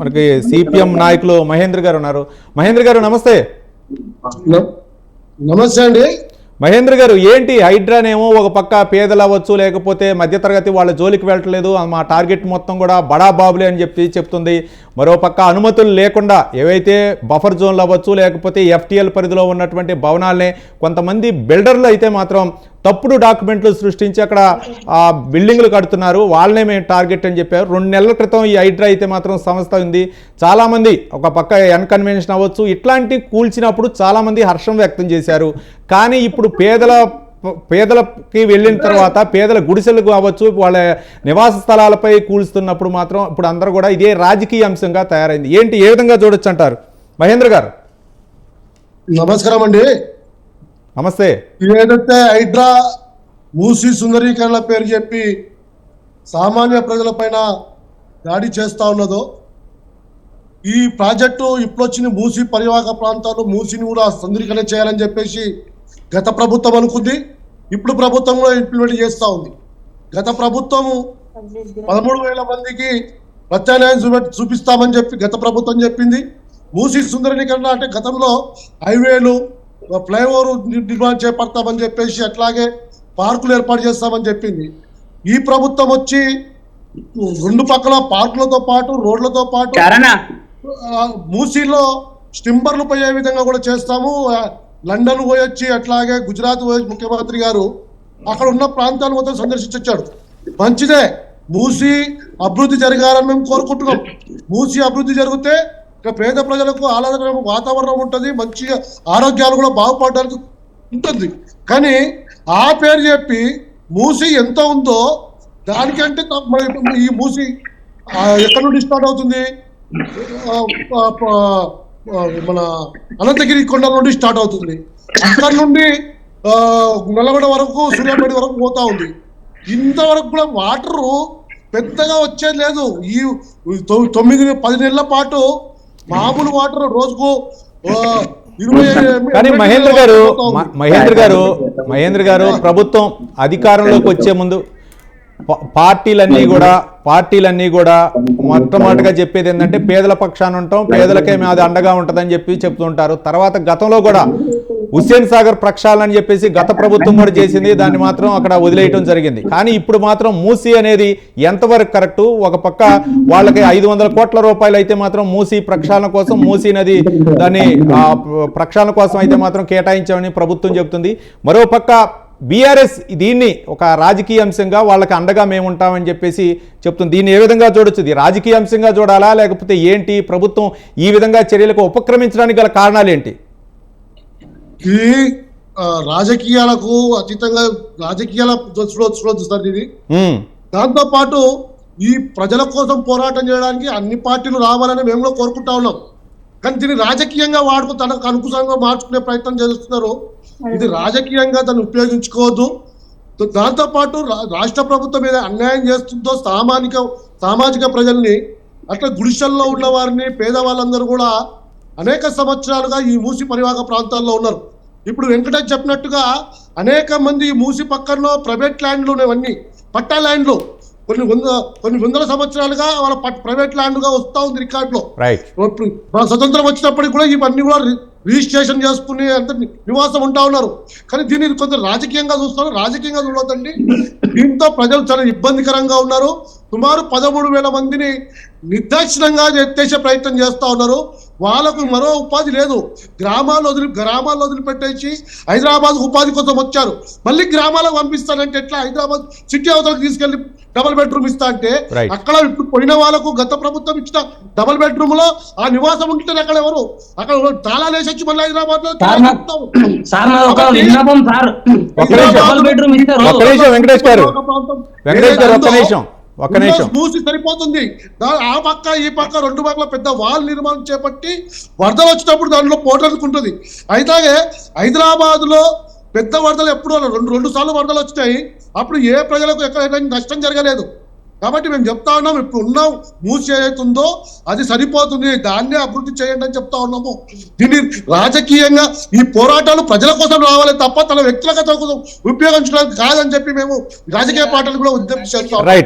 మనకి సిపిఎం నాయకులు మహేంద్ర గారు ఉన్నారు. మహేంద్ర గారు నమస్తే. నమస్తే అండి. మహేంద్ర గారు ఏంటి హైడ్రానేమో ఒక పక్క పేదలు అవ్వచ్చు లేకపోతే మధ్యతరగతి వాళ్ళ జోలికి వెళ్ళట్లేదు మా టార్గెట్ మొత్తం కూడా బడా బాబులే అని చెప్పి చెప్తుంది. మరో పక్క అనుమతులు లేకుండా ఏవైతే బఫర్ జోన్లు అవ్వచ్చు లేకపోతే ఎఫ్టీఎల్ పరిధిలో ఉన్నటువంటి భవనాలనే కొంతమంది బిల్డర్లు అయితే మాత్రం తప్పుడు డాక్యుమెంట్లు సృష్టించి అక్కడ ఆ బిల్డింగ్లు కడుతున్నారు. వాళ్ళనే మేము టార్గెట్ అని చెప్పారు. రెండు నెలల క్రితం ఈ హైడ్రా అయితే మాత్రం సంస్థ ఉంది. చాలామంది ఒక పక్క ఎన్కన్వెన్షన్ అవ్వచ్చు ఇట్లాంటి కూల్చినప్పుడు చాలామంది హర్షం వ్యక్తం చేశారు. కానీ ఇప్పుడు పేదల పేదలకి వెళ్ళిన తర్వాత పేదల గుడిసెలకు అవ్వచ్చు వాళ్ళ నివాస స్థలాలపై కూల్స్తున్నప్పుడు మాత్రం ఇప్పుడు అందరూ కూడా ఇదే రాజకీయ అంశంగా తయారైంది. ఏంటి? ఏ విధంగా చూడొచ్చు అంటారు? మహేంద్ర గారు. నమస్కారం అండి. నమస్తే. ఏదైతే హైడ్రా మూసి సుందరీకరణ పేరు చెప్పి సామాన్య ప్రజల పైన దాడి చేస్తా ఉన్నదో ఈ ప్రాజెక్టు ఇప్పుడు వచ్చిన మూసి పరివాహక ప్రాంతాలు మూసిని కూడా సుందరీకరణ చేయాలని చెప్పేసి గత ప్రభుత్వం అనుకుంది ఇప్పుడు ప్రభుత్వం కూడా ఇంప్లిమెంట్ చేస్తూ ఉంది. గత ప్రభుత్వము పదమూడు వేల మందికి ప్రత్యామ్నాయం చూపె- చూపిస్తామని చెప్పి గత ప్రభుత్వం చెప్పింది. మూసి సుందరీకరణ అంటే గతంలో హైవేలు ఫ్లైఓవర్ నిర్మాణం చేపడతామని చెప్పేసి అట్లాగే పార్కులు ఏర్పాటు చేస్తామని చెప్పింది. ఈ ప్రభుత్వం వచ్చి రెండు పక్కల పార్కులతో పాటు రోడ్లతో పాటు మూసీలో స్టింబర్లు పోయే విధంగా కూడా చేస్తాము. లండన్ పోయొచ్చి అట్లాగే గుజరాత్ పోయొచ్చి ముఖ్యమంత్రి గారు అక్కడ ఉన్న ప్రాంతాలు మొత్తం సందర్శించొచ్చాడు. మంచిదే. మూసి అభివృద్ధి జరగాలని మేము కోరుకుంటున్నాం. మూసి అభివృద్ధి జరిగితే ఇక పేద ప్రజలకు ఆహ్లాదకరమైన వాతావరణం ఉంటుంది మంచి ఆరోగ్యాలు కూడా బాగుపడడానికి ఉంటుంది. కానీ ఆ పేరు చెప్పి మూసి ఎంత ఉందో దానికంటే ఈ మూసి ఎక్కడ నుండి స్టార్ట్ అవుతుంది? మన అనంతగిరి కొండల నుండి స్టార్ట్ అవుతుంది. అక్కడ నుండి ఆ, నల్లగొండ వరకు సూర్యాపేట వరకు పోతా ఉంది. ఇంతవరకు కూడా వాటర్ పెద్దగా వచ్చేది లేదు. ఈ తొమ్మిది పది నెలల పాటు మామూలు వాటర్ రోజుకు కానీ మహేంద్ర గారు మహేంద్ర గారు మహేంద్ర గారు ప్రభుత్వం అధికారంలోకి వచ్చే ముందు పార్టీలన్నీ కూడా పార్టీలన్నీ కూడా మొట్టమొదటిగా చెప్పేది ఏంటంటే పేదల పక్షాన ఉంటాం పేదలకే అది అండగా ఉంటుందని చెప్పి చెప్తుంటారు. తర్వాత గతంలో కూడా హుస్సేన్ సాగర్ ప్రక్షాళన అని చెప్పేసి గత ప్రభుత్వం కూడా చేసింది దాన్ని మాత్రం అక్కడ వదిలేయటం జరిగింది. కానీ ఇప్పుడు మాత్రం మూసీ అనేది ఎంతవరకు కరెక్ట్? ఒక పక్క వాళ్ళకి ఐదు వందల కోట్ల రూపాయలు అయితే మాత్రం మూసీ ప్రక్షాళన కోసం మూసీ నది దాన్ని ఆ, ప్రక్షాళన కోసం అయితే మాత్రం కేటాయించామని ప్రభుత్వం చెబుతుంది మరో పక్క బీఆర్ఎస్ దీన్ని ఒక రాజకీయ అంశంగా వాళ్ళకి అండగా మేము ఉంటామని చెప్పేసి చెప్తుంది. దీన్ని ఏ విధంగా చూడొచ్చు? ఇది రాజకీయ అంశంగా చూడాలా? లేకపోతే ఏంటి ప్రభుత్వం ఈ విధంగా చర్యలకు ఉపక్రమించడానికి గల కారణాలు ఏంటి? ఈ రాజకీయాలకు అతీతంగా రాజకీయాల చూడొచ్చు సార్ ఇది. దాంతో పాటు ఈ ప్రజల కోసం పోరాటం చేయడానికి అన్ని పార్టీలు రావాలని మేము కూడా కోరుకుంటా ఉన్నాం. కానీ దీన్ని రాజకీయంగా వాడుకు తనకు అనుకూలంగా మార్చుకునే ప్రయత్నం చేస్తున్నారు. ఇది రాజకీయంగా దాన్ని ఉపయోగించుకోవద్దు. తో- దాంతో పాటు రా- రాష్ట్ర ప్రభుత్వం మీద అన్యాయం చేస్తుందో సామాజిక సామాజిక ప్రజల్ని అట్లా గుడిసెల్లో ఉన్న వారిని పేదవాళ్ళందరూ కూడా అనేక సంవత్సరాలుగా ఈ మూసి పరివాహక ప్రాంతాల్లో ఉన్నారు. ఇప్పుడు వెంకటేష్ చెప్పినట్టుగా అనేక మంది ఈ మూసి పక్కన ప్రైవేట్ ల్యాండ్లు ఇవన్నీ పట్టా ల్యాండ్లు కొన్ని వంద కొన్ని వందల సంవత్సరాలుగా వాళ్ళ పట్- ప్రైవేట్ ల్యాండ్గా వస్తూ ఉంది రికార్డులో. స్వతంత్రం వచ్చినప్పటికి కూడా ఇవన్నీ కూడా రిజిస్ట్రేషన్ చేసుకుని అంత నివాసం ఉంటా ఉన్నారు. కానీ దీన్ని కొంత రాజకీయంగా చూస్తారు. రాజకీయంగా చూడొద్దండి. దీంతో ప్రజలు చాలా ఇబ్బందికరంగా ఉన్నారు. సుమారు పదమూడు వేల మందిని నిర్దాక్షిణంగా ఎత్తేసే ప్రయత్నం చేస్తా ఉన్నారు. వాళ్ళకు మరో ఉపాధి లేదు. గ్రామాలు వదిలి గ్రామాల్లో వదిలిపెట్టేసి హైదరాబాద్ ఉపాధి కోసం వచ్చారు. మళ్ళీ గ్రామాలకు పంపిస్తానంటే ఎట్లా? హైదరాబాద్ సిటీ అవతలకు తీసుకెళ్ళి డబుల్ బెడ్రూమ్ ఇస్తా అంటే. అక్కడ ఇప్పుడు పోయిన వాళ్ళకు గత ప్రభుత్వం ఇచ్చిన డబుల్ బెడ్రూమ్లో ఆ నివాసం ఉంటే అక్కడ ఎవరు? అక్కడ తాళాలు వేసి వచ్చి మళ్ళీ హైదరాబాద్లో విన్నపం సార్. ఒక్క నిమిషం. డబుల్ బెడ్రూమ్ ఇస్తారు ఒక్క నిమిషం వెంకటేష్ గారు. వెంకటేష్ గారు ఒక్క నిమిషం. ఒక్క నిమిషం. మూసి సరిపోతుంది. ఆ పక్క ఈ పక్క రెండు పక్కల పెద్ద వాల్ నిర్మాణం చేపట్టి వరదలు వచ్చినప్పుడు దాంట్లో పోటనుకుంటుంది అయితే హైదరాబాద్లో పెద్ద వరదలు ఎప్పుడు రెండు రెండు సార్లు వరదలు వచ్చినాయి. అప్పుడు ఏ ప్రజలకు ఎక్కడ నష్టం జరగలేదు. కాబట్టి మేము చెప్తా ఉన్నాం ఇప్పుడు ఉన్నాం మూసి ఏదైతుందో అది సరిపోతుంది. దాన్నే అభివృద్ధి చేయండి అని చెప్తా ఉన్నాము. దీన్ని రాజకీయంగా ఈ పోరాటాలు ప్రజల కోసం రావాలి తప్ప తన వ్యక్తిగత కోసం ఉపయోగించడానికి కాదని చెప్పి మేము రాజకీయ పార్టీలు కూడా ఉద్యమం చేస్తాం రైట్